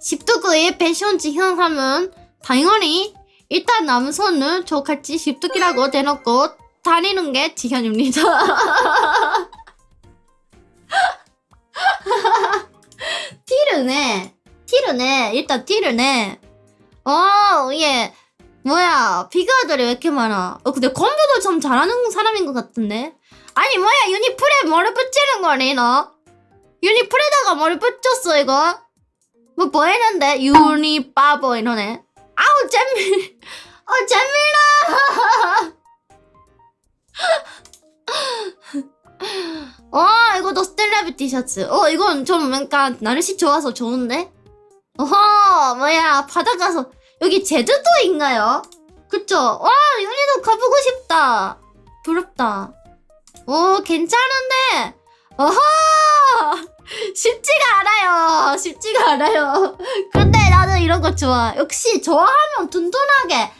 십두구의 패션 지향하면 당연히 일단 남선은 저같이 십두기라고 대놓고 다니는 게 지현입니다. 티를 내. 일단 내. 어, 예. 뭐야, 비가들이 왜 이렇게 많아? 어, 근데 컴퓨터 참 잘하는 사람인 것 같은데? 아니, 뭐야, 유니플에 뭐를 붙이는 거니, 너? 유니플에다가 뭐를 붙였어, 이거? 뭐, 뭐 했는데? 유니바보 이러네. 아우, 잼밀, 어, 잼밀아! 어, 이거도 스텔라비 티셔츠. 어, 이건 좀 약간 날씨 좋아서 좋은데? 어허, 뭐야, 바다 가서, 여기 제주도인가요? 그쵸? 와, 윤희도 가보고 싶다. 부럽다. 오, 괜찮은데? 어허! 쉽지가 않아요. 쉽지가 않아요. 근데 나는 이런 거 좋아. 역시 좋아하면 든든하게.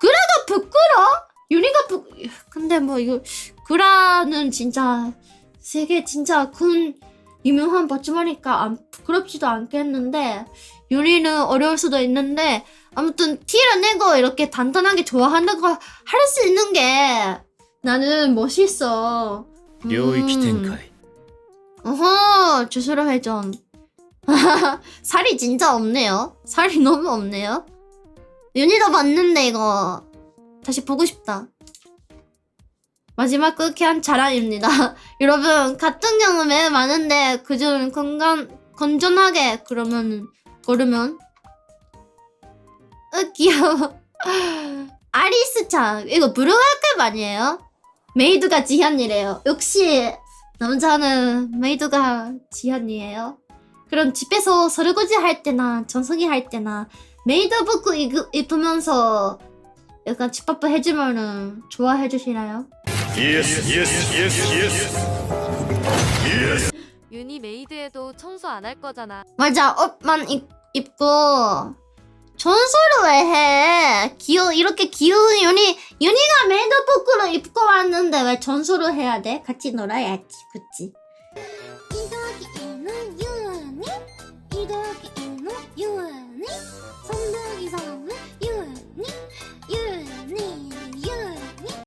그래도 부끄러? 윤희가 부, 근데 뭐 이거, 그라는 진짜 세계 진짜 큰 유명한 버츠머니까 안 부끄럽지도 않겠는데 유리는 어려울 수도 있는데 아무튼 티를 내고 이렇게 단단하게 좋아한다고 할 수 있는 게 나는 멋있어. 領域展開 어허 주술의 회전. 살이 진짜 없네요. 살이 너무 없네요. 윤희도 봤는데 이거 다시 보고 싶다. 마지막 끝한 자랑입니다. 여러분 같은 경험에 많은데 그중 건강 건전하게 그러면 걸으면 어 귀여워. 아리스 창 이거 브루아급 아니에요? 메이드가 지현이래요. 역시 남자는 메이드가 지현이에요. 그럼 집에서 설거지 할 때나 전성기 할 때나 메이드복 그, 입으면서 약간 집밥을 해주면은 좋아해 주시나요? 예스 예스 예스 예스 윤희 메이드에도 청소 안 할 거잖아. 맞아 옷만 입, 입고 전설을 왜 해? 귀여 이렇게 귀여운 윤희 윤희가 메이드복으로 입고 왔는데 왜 전설을 해야 돼? 같이 놀아야지, 그치?